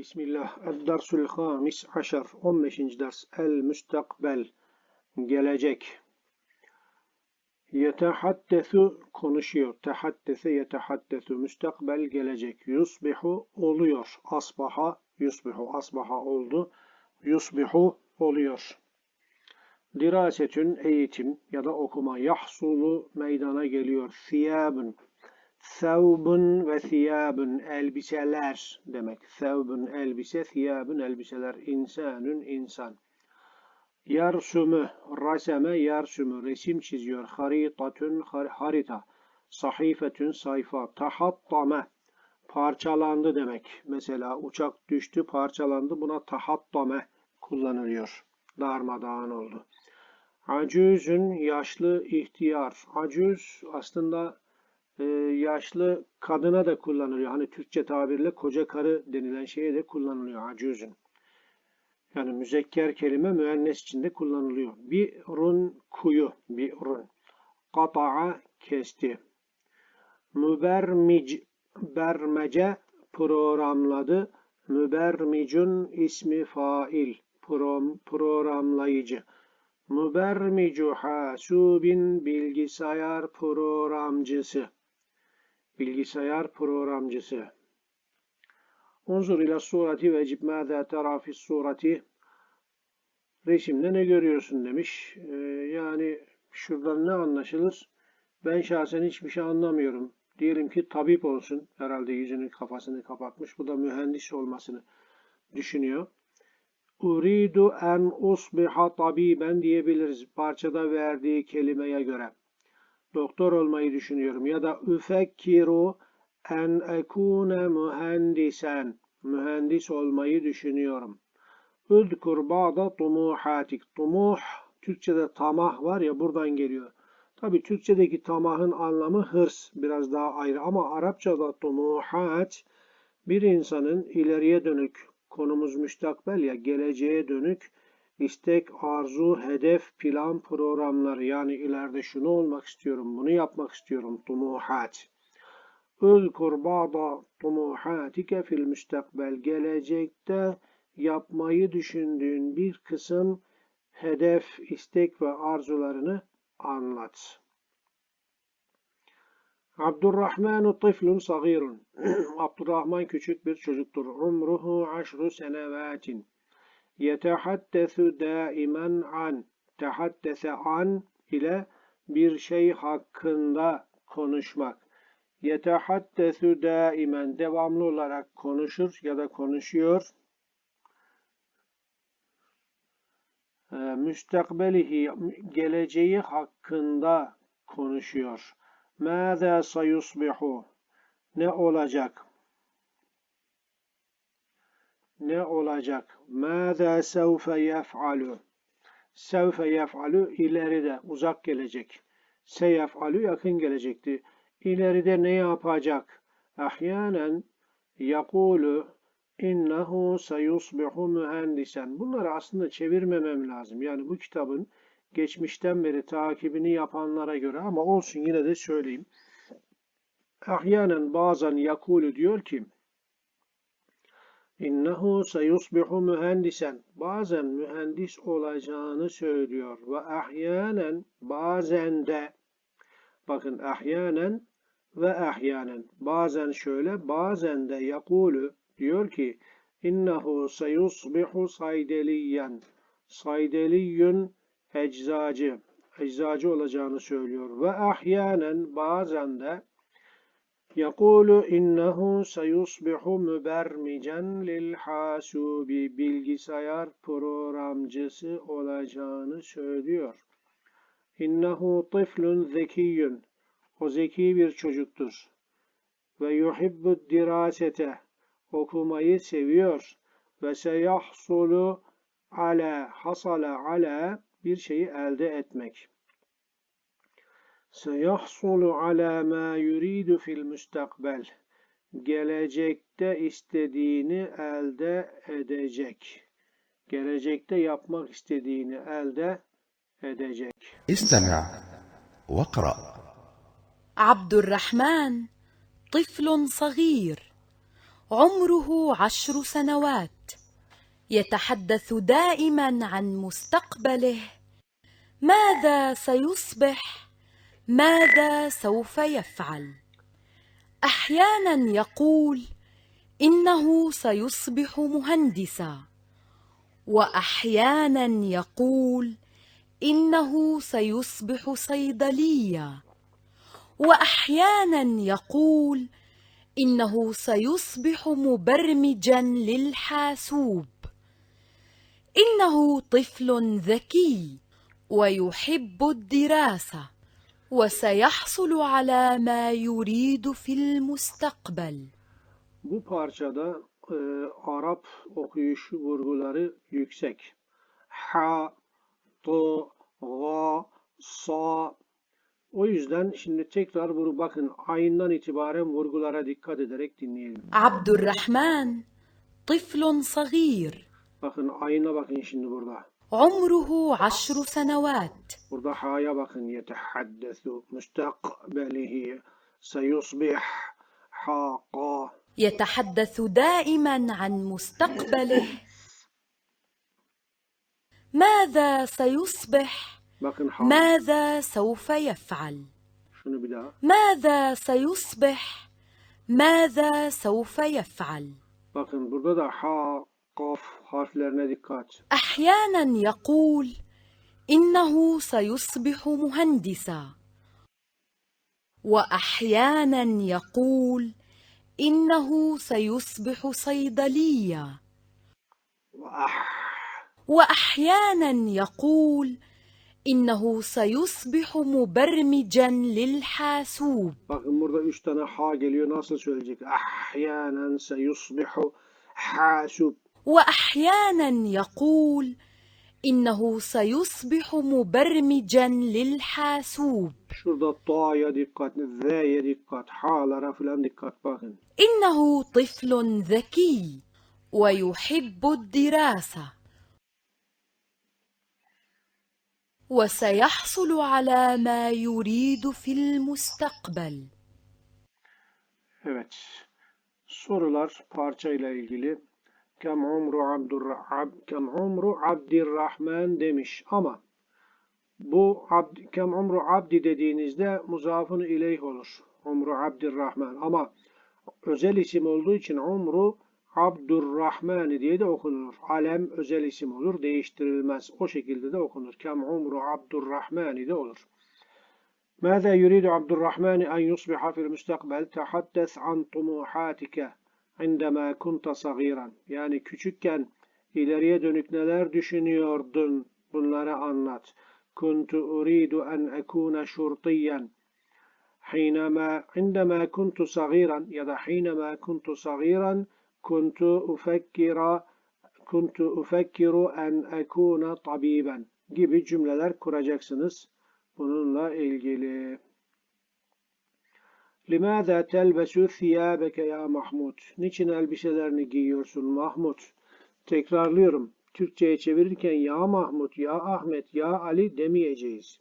Bismillah. Ed-dersul hamis aşar. 15. ders. El-müstakbel. Gelecek. Yetehaddesu konuşuyor. Tehaddese yetehaddesu. Müstakbel gelecek. Yusbihu oluyor. Asbaha yusbihu. Asbaha oldu. Yusbihu oluyor. Dirasetün eğitim ya da okuma. Yahsulu meydana geliyor. Siyabun. Thawbun ve thiyabun elbiseler demek. Thawbun elbise, thiyabun elbiseler. İnsanun insan. Yarsumu, raseme yarsumu, resim çiziyor. Haritatun har- harita. Sahifetün sayfa. Tahattame, parçalandı demek. Mesela uçak düştü, parçalandı. Buna tahattame kullanılıyor. Darmadağın oldu. Acüzün yaşlı ihtiyar. Acüz aslında e, yaşlı kadına da kullanılıyor. Hani Türkçe tabirle koca karı denilen şeye de kullanılıyor. Acüzün. Yani müzekker kelime müennes içinde kullanılıyor. Bir run kuyu. Bir run. Kata'a kesti. Mübermic bermece programladı. Mübermicun ismi fail. Prom, programlayıcı. Mübermicu hasubin bilgisayar programcısı. Bilgisayar programcısı. Unzur ila surati ve cib mâzâ terâ fis surati. Resimde ne görüyorsun demiş. Ee, yani şuradan ne anlaşılır? Ben şahsen hiçbir şey anlamıyorum. Diyelim ki tabip olsun. Herhalde yüzünü kafasını kapatmış. Bu da mühendis olmasını düşünüyor. Uridu en usbiha tabiben diyebiliriz parçada verdiği kelimeye göre. Doktor olmayı düşünüyorum ya da üfekkiru en ekune mühendisen mühendis olmayı düşünüyorum. Üdkur ba'da tumuhatik. Tumuh Türkçe'de tamah var ya buradan geliyor. Tabi Türkçedeki tamahın anlamı hırs biraz daha ayrı ama Arapçada tumuhat bir insanın ileriye dönük konumuz müstakbel ya geleceğe dönük istek, arzu, hedef, plan, programları yani ileride şunu olmak istiyorum, bunu yapmak istiyorum. Tumuhat. Üzkur ba'da tumuhatike fil müstakbel. Gelecekte yapmayı düşündüğün bir kısım hedef, istek ve arzularını anlat. Abdurrahmanu tiflun sagirun. Abdurrahman küçük bir çocuktur. Umruhu aşru senevatin. Yetehaddesu daimen an. Tehaddese an ile bir şey hakkında konuşmak. Yetehaddesu daimen devamlı olarak konuşur ya da konuşuyor. Ee, Müstakbelihi geleceği hakkında konuşuyor. Mâzâ sayusbihu ne olacak? Ne olacak? Mâzâ sevfe yef'alu Sevfe yef'alu ileride, uzak gelecek. Seyef'alu yakın gelecekti. İleride ne yapacak? Ahyanen yakulu innehu sayusbihu mühendisen. Bunları aslında çevirmemem lazım. Yani bu kitabın geçmişten beri takibini yapanlara göre ama olsun yine de söyleyeyim. Ahyanen bazen yakulu diyor ki innehu sayusbihu mühendisen. Bazen mühendis olacağını söylüyor. Ve ahyanen bazen de bakın ahyanen ve ahyanen. Bazen şöyle bazen de yakulu diyor ki innehu sayusbihu saydeliyen. Saydeliyyün eczacı. Eczacı olacağını söylüyor. Ve ahyanen bazen de yakulu innehu sayusbihu mübermicen lil hasubi bilgisayar programcısı olacağını söylüyor. İnnehu tiflun zekiyyün o zeki bir çocuktur. Ve yuhibbu dirasete okumayı seviyor. Ve seyahsulu ala hasala ala bir şeyi elde etmek. سيحصل على ما يريد في المستقبل. Gelecekte istediğini elde edecek. Gelecekte yapmak istediğini elde edecek. استمع واقرأ. عبد الرحمن طفل صغير عمره عشر سنوات. يتحدث دائما عن مستقبله. ماذا سيصبح؟ ماذا سوف يفعل؟ أحيانا يقول إنه سيصبح مهندسا وأحيانا يقول إنه سيصبح صيدليا وأحيانا يقول إنه سيصبح مبرمجا للحاسوب. إنه طفل ذكي ويحب الدراسة. وسيحصل على ما يريد في المستقبل Bu parçada e, Arap okuyuş vurguları yüksek. Ha, to, ga, sa. O yüzden şimdi tekrar bunu bakın ayından itibaren vurgulara dikkat ederek dinleyelim. عبد الرحمن طفل صغير Bakın ayına bakın şimdi burada. عمره عشر سنوات. ضحايا بخن يتحدث مستقبله سيصبح حاقا. يتحدث دائما عن مستقبله. ماذا سيصبح؟ ماذا سوف يفعل؟ ماذا سيصبح؟ ماذا سوف يفعل؟ قاف حرف دقات أحيانا يقول إنه سيصبح مهندسا. وأحيانا يقول إنه سيصبح صيدليا. وأحيانا يقول إنه سيصبح مبرمجا للحاسوب. أحيانا سيصبح حاسوب. وأحيانا يقول إنه سيصبح مبرمجا للحاسوب Şurada ta'ya dikkat, z'ye dikkat, ha'lara filan dikkat bakın. إنه طفل ذكي ويحب الدراسة وسيحصل على ما يريد في المستقبل Evet. Sorular parçayla ilgili. Kem umru Abdurrahman, kem umru Abdirrahman demiş ama bu abd, kem umru abdi dediğinizde muzafın ileyh olur. Umru Abdirrahman ama özel isim olduğu için umru Abdurrahman diye de okunur. Alem özel isim olur, değiştirilmez. O şekilde de okunur. Kem umru Abdurrahman de olur. ماذا يريد عبد الرحمن أن يصبح في المستقبل؟ تحدث عن طموحاتك عندما كنت صغيرا. Yani küçükken ileriye dönük neler düşünüyordun? Bunları anlat. كنت أريد أن أكون شرطيا حينما عندما كنت صغيرا ya da حينما كنت صغيرا كنت أفكر كنت أفكر أن أكون طبيبا gibi cümleler kuracaksınız bununla ilgili. لماذا تلبس ثيابك يا محمود? Niçin elbiselerini giyiyorsun Mahmud? Tekrarlıyorum. Türkçe'ye çevirirken ya Mahmud, ya Ahmet, ya Ali demeyeceğiz.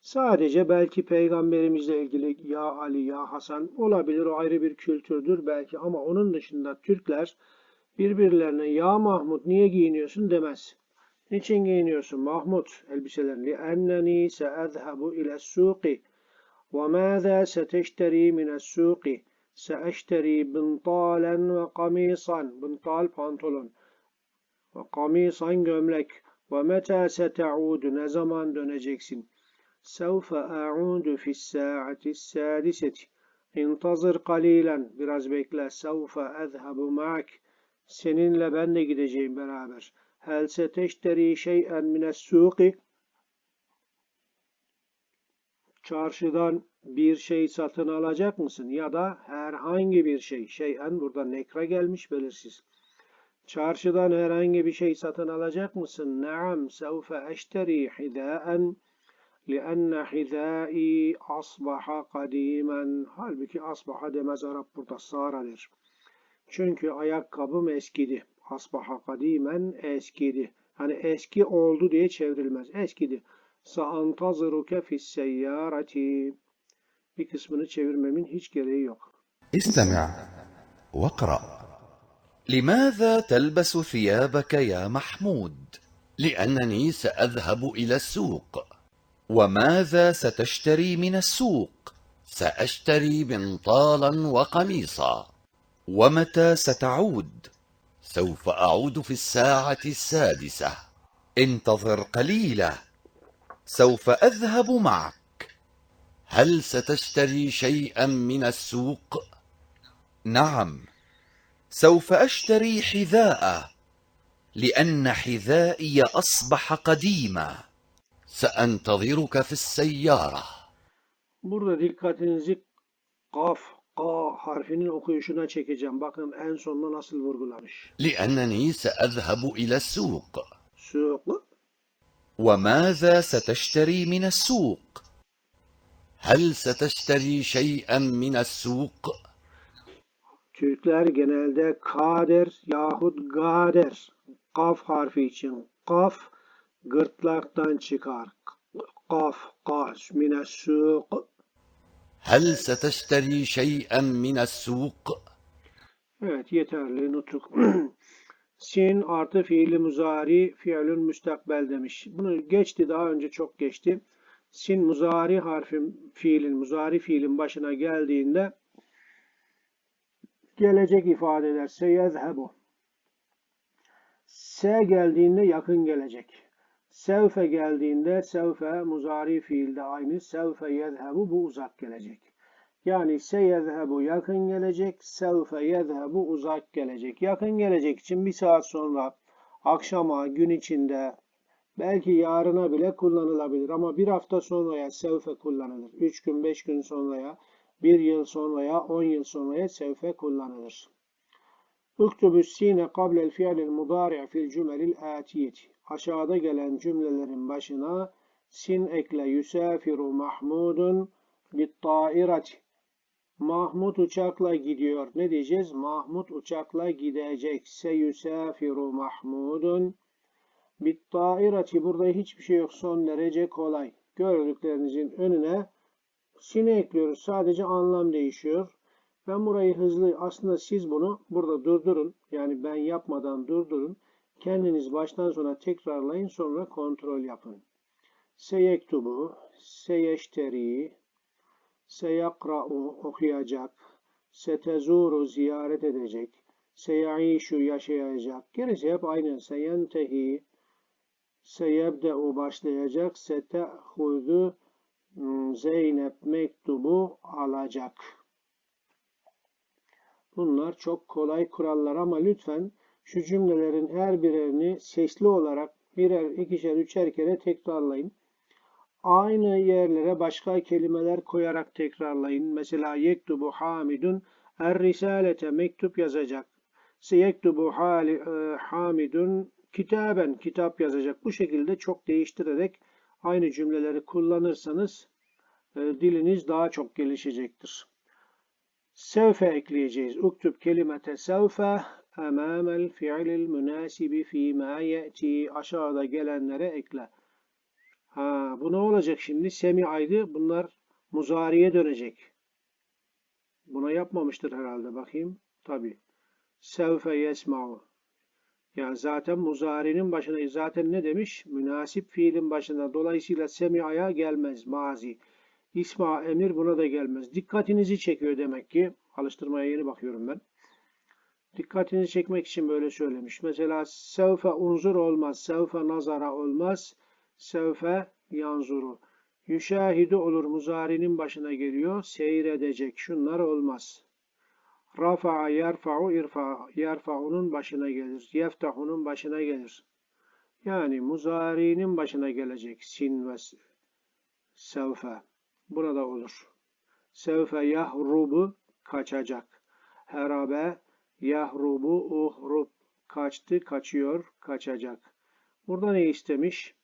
Sadece belki peygamberimizle ilgili ya Ali, ya Hasan olabilir o ayrı bir kültürdür belki ama onun dışında Türkler birbirlerine ya Mahmud niye giyiniyorsun demez. Niçin giyiniyorsun Mahmud elbiselerini? لأنني سأذهب إلى السوق وماذا ستشتري من السوق؟ سأشتري بنطالا وقميصا بنطال pantolon وقميصا gömlek ومتى ستعود؟ ne zaman سوف أعود في الساعة السادسة. انتظر قليلا. biraz bekle سوف أذهب معك. seninle ben de beraber هل ستشتري شيئا من السوق؟ çarşıdan bir şey satın alacak mısın? Ya da herhangi bir şey. Şeyen burada nekra gelmiş belirsiz. Çarşıdan herhangi bir şey satın alacak mısın? Naam, sevfe eşteri hidaen لِأَنَّ حِذَائِي أَصْبَحَ قَدِيمًا Halbuki asbaha demez Arap burada saradır. Çünkü ayakkabım eskidi. Asbaha kadimen eskidi. Hani eski oldu diye çevrilmez. Eskidi. Saantaziruke fis seyyareti. Bir kısmını çevirmemin hiç gereği yok. استمع واقرأ. لماذا تلبس ثيابك يا محمود؟ لأنني سأذهب إلى السوق. وماذا ستشتري من السوق؟ سأشتري بنطالا وقميصا. ومتى ستعود؟ سوف أعود في الساعة السادسة. انتظر قليلا. سوف أذهب معك هل ستشتري شيئا من السوق؟ نعم سوف أشتري حذاء لأن حذائي أصبح قديما سأنتظرك في السيارة Burada dikkatinizi kaf, ka harfinin okuyuşuna çekeceğim. Bakın en sonunda nasıl vurgulamış. لأنني سأذهب إلى السوق Suq, وماذا ستشتري من السوق هل ستشتري شيئا من السوق؟ Türkler genelde kader yahut gader kaf harfi için kaf gırtlaktan çıkar. Kaf, kas, mine suq. هل ستشتري شيئا من السوق؟ Evet yeterli nutuk. Sin artı fiili muzari fiilün müstakbel demiş. Bunu geçti daha önce çok geçti. Sin muzari harfin fiilin muzari fiilin başına geldiğinde gelecek ifade eder. Seyezhebu. Se geldiğinde yakın gelecek. Sevfe geldiğinde sevfe muzari fiilde aynı. Sevfe yezhebu bu uzak gelecek. Yani seyezhebu yakın gelecek, sevfe yezhebu uzak gelecek. Yakın gelecek için bir saat sonra, akşama, gün içinde, belki yarına bile kullanılabilir. Ama bir hafta sonraya sevfe kullanılır. Üç gün, beş gün sonraya, bir yıl sonraya, on yıl sonraya sevfe kullanılır. Uktubü sine kablel fi'lil mudari' fil cümelil atiyeti. Aşağıda gelen cümlelerin başına sin ekle yusafiru mahmudun bit tairati. Mahmut uçakla gidiyor. Ne diyeceğiz? Mahmut uçakla gidecek. Seyusafiru Mahmudun. Bit tairati. Burada hiçbir şey yok. Son derece kolay. Gördüklerinizin önüne sine ekliyoruz. Sadece anlam değişiyor. Ben burayı hızlı, aslında siz bunu burada durdurun. Yani ben yapmadan durdurun. Kendiniz baştan sona tekrarlayın. Sonra kontrol yapın. Seyektubu, seyeşteri, seyakra'u okuyacak, setezuru ziyaret edecek, seyaişu yaşayacak. Gerisi hep aynı. Seyentehi, seyebde'u başlayacak, setehudu hmm, Zeynep mektubu alacak. Bunlar çok kolay kurallar ama lütfen şu cümlelerin her birerini sesli olarak birer, ikişer, üçer kere tekrarlayın aynı yerlere başka kelimeler koyarak tekrarlayın. Mesela yektubu hamidun er risalete mektup yazacak. Seyektubu e, hamidun kitaben kitap yazacak. Bu şekilde çok değiştirerek aynı cümleleri kullanırsanız e, diliniz daha çok gelişecektir. Sevfe ekleyeceğiz. Uktub kelimete sevfe emamel fiilil münasibi fîmâ ye'ti. Aşağıda gelenlere ekle. Ha, bu ne olacak şimdi? Semi aydı. Bunlar muzariye dönecek. Buna yapmamıştır herhalde. Bakayım. Tabi. Sevfe yesma'u. Yani zaten muzarinin başına zaten ne demiş? Münasip fiilin başına. Dolayısıyla semi'aya gelmez. Mazi. İsma emir buna da gelmez. Dikkatinizi çekiyor demek ki. Alıştırmaya yeni bakıyorum ben. Dikkatinizi çekmek için böyle söylemiş. Mesela sevfe unzur olmaz. Sevfe nazara olmaz. Sevfe yanzuru. Yüşahidu olur muzarinin başına geliyor. Seyredecek. Şunlar olmaz. Rafa'a yerfa'u irfa. Yerfa'unun başına gelir. Yeftahunun başına gelir. Yani muzarinin başına gelecek. Sin ve sevfe. Burada olur. Sevfe yahrubu kaçacak. Herabe yahrubu uhrub. Kaçtı, kaçıyor, kaçacak. Burada ne istemiş?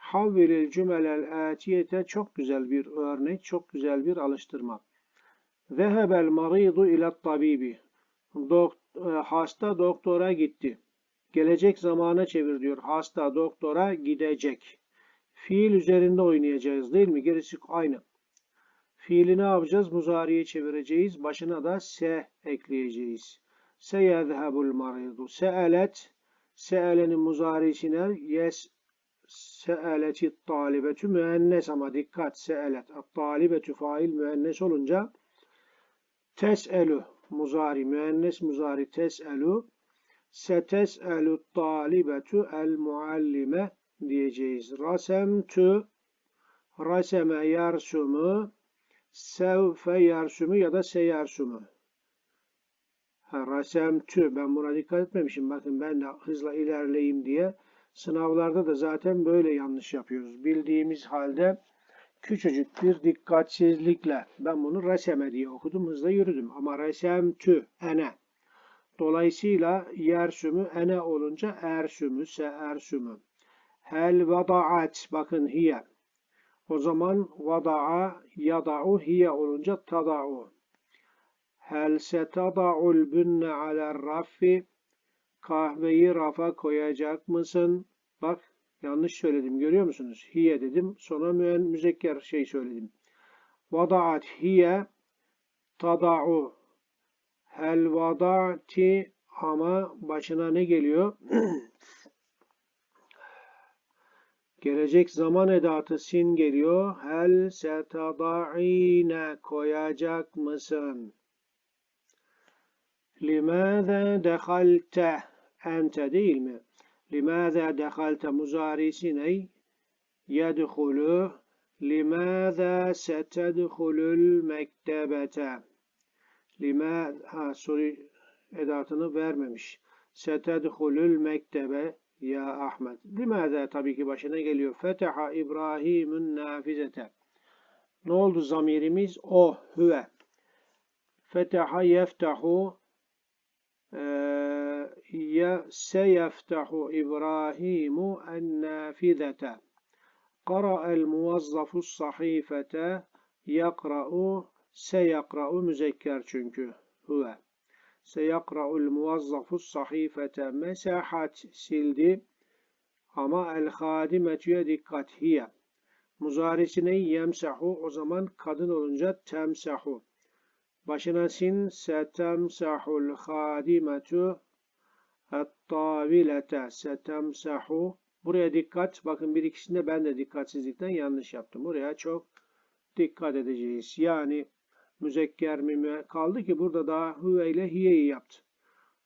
Havvilil cümelel atiyete çok güzel bir örnek, çok güzel bir alıştırma. Zehebel maridu ilet tabibi. Dok hasta doktora gitti. Gelecek zamana çevir diyor. Hasta doktora gidecek. Fiil üzerinde oynayacağız değil mi? Gerisi aynı. Fiili ne yapacağız? Muzariye çevireceğiz. Başına da se ekleyeceğiz. Seyezhabul maridu. Se'elet. Se'elenin muzarisine yes se'eleti talibetü müennes ama dikkat se'elet. Talibetü fail müennes olunca tes'elu muzari müennes muzari tes'elu setes'elu talibetü el muallime diyeceğiz. Rasemtü raseme yarsumu sevfe yarsumu ya da seyarsumu. Ha, rasemtü ben buna dikkat etmemişim. Bakın ben de hızla ilerleyeyim diye. Sınavlarda da zaten böyle yanlış yapıyoruz. Bildiğimiz halde küçücük bir dikkatsizlikle ben bunu reseme diye okudum hızla yürüdüm. Ama resemtü ene. Dolayısıyla yersümü ene olunca ersümü se ersümü. Hel vada'at bakın hiye. O zaman vada'a yada'u hiye olunca tada'u. Hel setada'ul bünne aler raffi kahveyi rafa koyacak mısın? Bak yanlış söyledim görüyor musunuz? Hiye dedim sonra müen müzekker şey söyledim. Vada'at hiye tada'u hel vada'ti ama başına ne geliyor? Gelecek zaman edatı sin geliyor. Hel setada'ine koyacak mısın? Limâze dehalte ente değil mi? Limâze dehalte muzarisi ne? Yedhulu Limâze setedhulul mektebete Lima ha soru edatını vermemiş. Setedhulul mektebe ya Ahmet. Limâze tabii ki başına geliyor. Feteha İbrahim'ün nafizete. Ne oldu zamirimiz? O, hüve. Feteha yeftahu eee, ya seyeftahu İbrahimu en-nafizete. قرأ الموظف الصحيفة يقرأ سيقرأ müzekker çünkü huve. Seyakra'ul muvazzafus sahifete mesahat sildi ama el hadimetüye dikkat hiye. Muzarisine yemsahu o zaman kadın olunca temsahu. Başına sin setemsahul hadimetü et-tavilete setemsahu Buraya dikkat. Bakın bir ikisinde ben de dikkatsizlikten yanlış yaptım. Buraya çok dikkat edeceğiz. Yani müzekker mi kaldı ki burada da huve ile hiyeyi yaptı.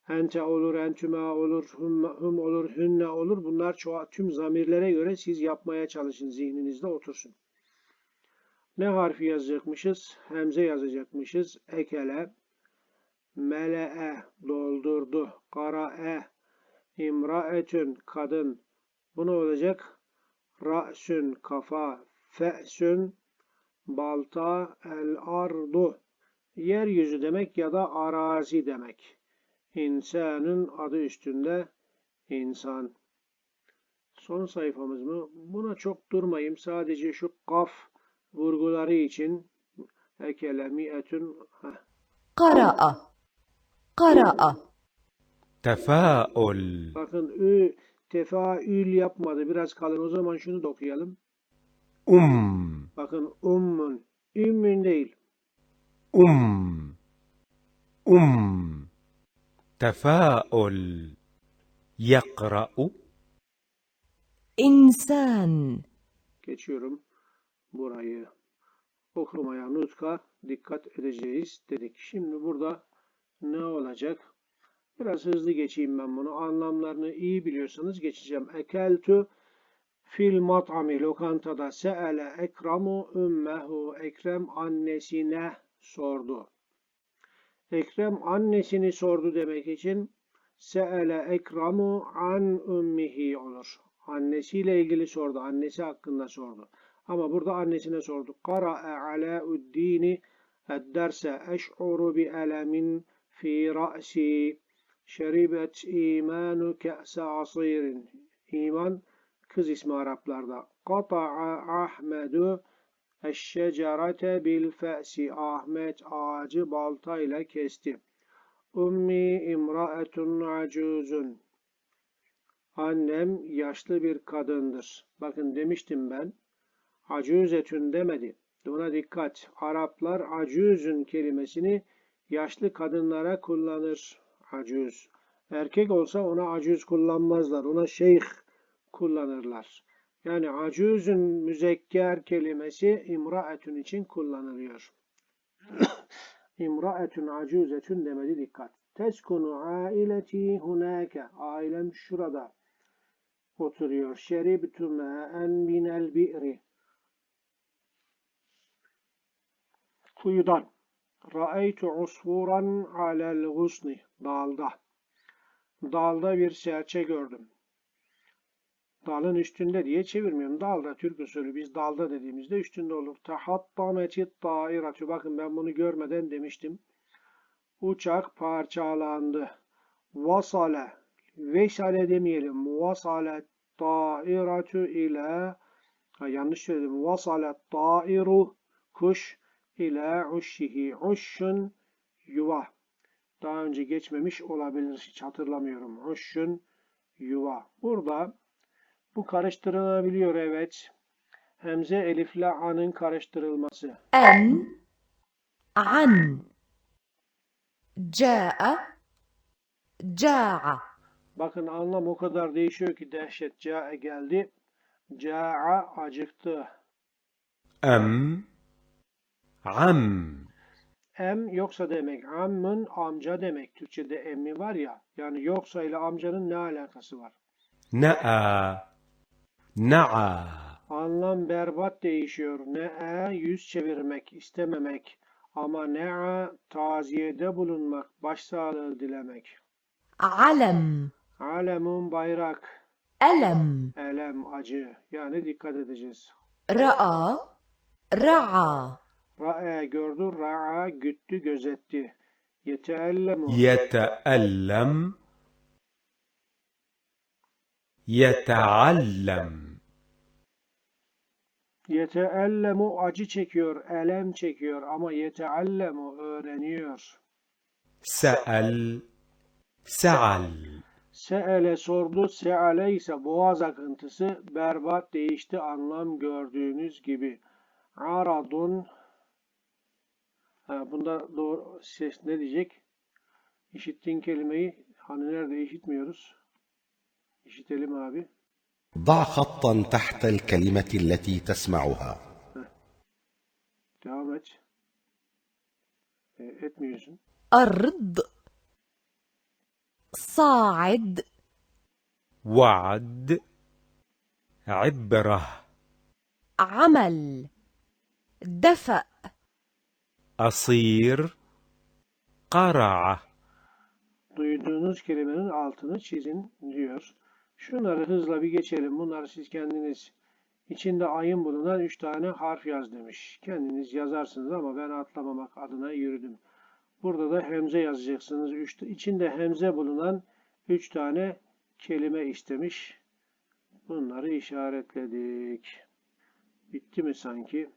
Ente olur, entüme olur, hum olur, hünne olur. Bunlar çoğu, tüm zamirlere göre siz yapmaya çalışın. Zihninizde otursun. Ne harfi yazacakmışız? Hemze yazacakmışız. Ekele, mele'e, doldurdu, kara'e, imra'etün, kadın, bu ne olacak? Ra'sün kafa, fe'sün balta, el ardu yeryüzü demek ya da arazi demek. İnsanın adı üstünde insan. Son sayfamız mı? Buna çok durmayayım. Sadece şu kaf vurguları için ekele mi'etün heh. Kara'a. Tefaül. Bakın ü tefaül yapmadı. Biraz kalın. O zaman şunu da okuyalım. Um. Bakın ummun. Ümmün değil. Um. Um. Tefaül. Yakra'u. İnsan. Geçiyorum burayı okumaya nutka dikkat edeceğiz dedik. Şimdi burada ne olacak? Biraz hızlı geçeyim ben bunu. Anlamlarını iyi biliyorsanız geçeceğim. Ekeltu fil mat'ami lokantada se'ele ekramu ümmehu ekrem annesine sordu. Ekrem annesini sordu demek için se'ele ekramu an ümmihi olur. Annesiyle ilgili sordu. Annesi hakkında sordu. Ama burada annesine sordu. Qara'e ala'uddini edderse eş'uru bi elemin في رأسي şeribet imanu ke'se asirin. İman kız ismi Araplarda. Kata'a Ahmedu eşşecerete bil fe'si. Ahmet ağacı baltayla kesti. Ummi imraetun acuzun. Annem yaşlı bir kadındır. Bakın demiştim ben. Acuzetün demedi. Buna dikkat. Araplar acuzun kelimesini yaşlı kadınlara kullanır. Acuz. Erkek olsa ona acuz kullanmazlar. Ona şeyh kullanırlar. Yani acuzun müzekker kelimesi imraetun için kullanılıyor. İmraetun acuzetun demedi dikkat. Teskunu aileti hunake. Ailem şurada oturuyor. Şeribtu ma'en minel bi'ri. Kuyudan. Ra'eytu usfuran alel gusni. Dalda. Dalda bir serçe gördüm. Dalın üstünde diye çevirmiyorum. Dalda Türk usulü biz dalda dediğimizde üstünde olur. Tahattametit dairatu. Bakın ben bunu görmeden demiştim. Uçak parçalandı. Vasale. Vesale demeyelim. Vasale dairatu ila ha, yanlış söyledim. Vasale dairu kuş ila uşşihi uşşun yuva. Daha önce geçmemiş olabilir. Hiç hatırlamıyorum. Uşşun yuva. Burada bu karıştırılabiliyor evet. Hemze elifle anın karıştırılması. En an ca'a ca'a Bakın anlam o kadar değişiyor ki dehşet ca'a geldi. Ca'a acıktı. Em Am. Em yoksa demek. Ammın amca demek. Türkçe'de emmi var ya. Yani yoksa ile amcanın ne alakası var? Ne'a. Ne'a. Anlam berbat değişiyor. Ne'a e, yüz çevirmek, istememek. Ama ne'a taziyede bulunmak, başsağlığı dilemek. Alem. Alemun bayrak. Elem. Elem acı. Yani dikkat edeceğiz. Ra'a. Ra'a. Ra'a gördü, ra'a güttü, gözetti. Yeteellemu. Yeteellem. Yeteallem. Yeteallemu acı çekiyor, elem çekiyor ama yeteallemu öğreniyor. Se'el. Se'al. Se'ele sordu, se'ale ise boğaz akıntısı berbat değişti anlam gördüğünüz gibi. Aradun ha, bunda doğru ses ne diyecek? İşittiğin kelimeyi, hani nerede işitmiyoruz? İşitelim abi. ضع خطا تحت الكلمة التي تسمعها Devam et. E, etmiyorsun. أرض صاعد وعد عبرة عمل دفأ asir, kara'a. Duyduğunuz kelimenin altını çizin diyor. Şunları hızla bir geçelim. Bunları siz kendiniz içinde ayın bulunan üç tane harf yaz demiş. Kendiniz yazarsınız ama ben atlamamak adına yürüdüm. Burada da hemze yazacaksınız. Üç, içinde hemze bulunan üç tane kelime istemiş. Bunları işaretledik. Bitti mi sanki?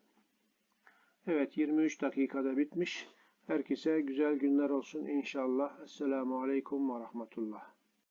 Evet 23 dakikada bitmiş. Herkese güzel günler olsun inşallah. Esselamu Aleyküm ve Rahmetullah.